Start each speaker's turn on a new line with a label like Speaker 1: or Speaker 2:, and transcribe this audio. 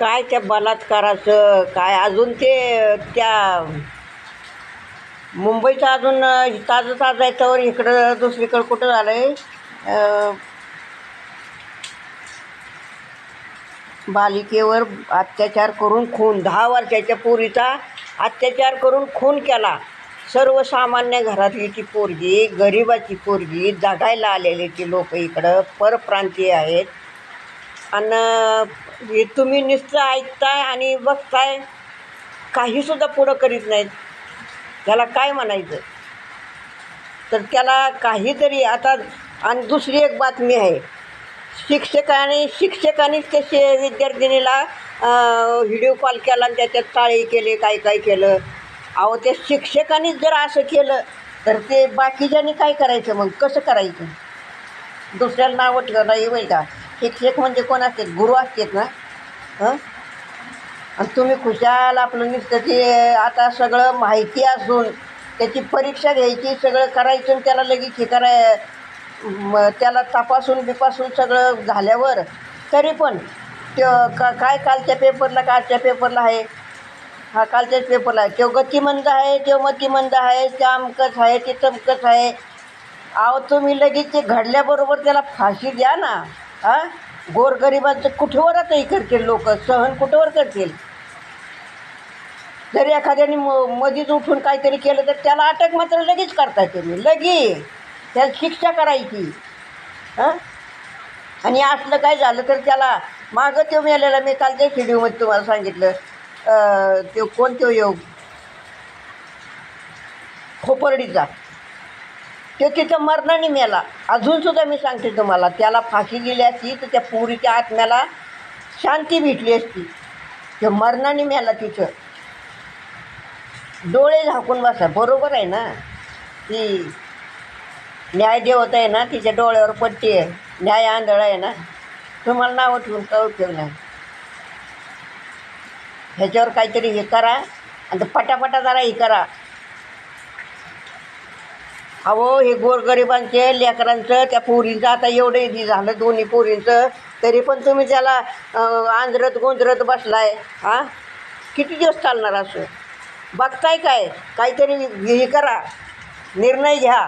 Speaker 1: काय त्या बलात्काराचं काय अजून ते त्या मुंबईचं अजून ताजं ताजं आहे तर इकडं दुसरीकडं कुठं झालं आहे बालिकेवर अत्याचार करून खून दहा वर्षाच्या पोरीचा अत्याचार करून खून केला. सर्वसामान्य घरातली ती पोरगी गरिबाची पोरगी जगायला आलेली ती लोक इकडं परप्रांतीय आहेत. आणि हे तुम्ही नुसतं ऐकताय आणि बघताय काहीसुद्धा पुढं करीत नाहीत. त्याला काय म्हणायचं? तर त्याला काहीतरी आता आणि दुसरी एक बातमी आहे. शिक्षकाने शिक्षकानेच त्या शे विद्यार्थिनीला व्हिडिओ कॉल केला आणि त्याच्यात ताळी केले काय काय केलं? अहो त्या शिक्षकानेच जर असं केलं तर ते बाकीच्यांनी काय करायचं मग? कसं करायचं? दुसऱ्याला नाव ठेवणं येईल का? शिक्षक म्हणजे कोण असतात गुरु असतात ना हं? आणि तुम्ही खुशाल आपलं नुसतं ते आता सगळं माहिती असून त्याची परीक्षा घ्यायची सगळं करायचं आणि त्याला लगेच हे कराय म त्याला तपासून बिपासून सगळं झाल्यावर तरी पण त्यो का काय कालच्या पेपरला कालच्या पेपरला आहे? हा कालच्याच पेपरला आहे. तो गतिमंद आहे तो मतिमंद आहे ते अमकंच आहे ते तमकंच आहे. अहो तुम्ही लगेच ते घडल्याबरोबर त्याला फाशी द्या ना. हा? गोरगरिबांचं कुठेवर करतील लोक? सहन कुठेवर करतील? जरी एखाद्याने म मधीच उठून काहीतरी केलं तर त्याला अटक मात्र लगेच करताय तुम्ही. लगे त्याला शिक्षा करायची. हां? आणि असलं काय झालं तर त्याला मागं तो मेलेला मी कालच्या व्हिडिओमध्ये तुम्हाला सांगितलं. ते कोणतो योग खोपर्डीचा. ते तिथं मरणाने मेला. अजूनसुद्धा मी सांगते तुम्हाला त्याला फाशी दिली असती तर त्या पुरीच्या आत्म्याला शांती भेटली असती. ते मरणाने मेला तिथं. डोळे झाकून बसा बरोबर आहे ना? ती न्याय देवत आहे ना तिच्या डोळ्यावर पट्टी आहे. न्याय आंधळ आहे ना? तुम्हाला नावं ठेवून का उपयोग नाही. ह्याच्यावर काहीतरी हे करा आणि पटापटा जरा हे करा. अहो हे गोरगरिबांचे लेकरांचं त्या पोरींचं आता एवढं हे झालं दोन्ही पोरींचं. तरी पण तुम्ही त्याला आंजरत गोंजरत बसलाय हां? किती दिवस चालणार असं? बघताय काय? काहीतरी हे करा. निर्णय घ्या.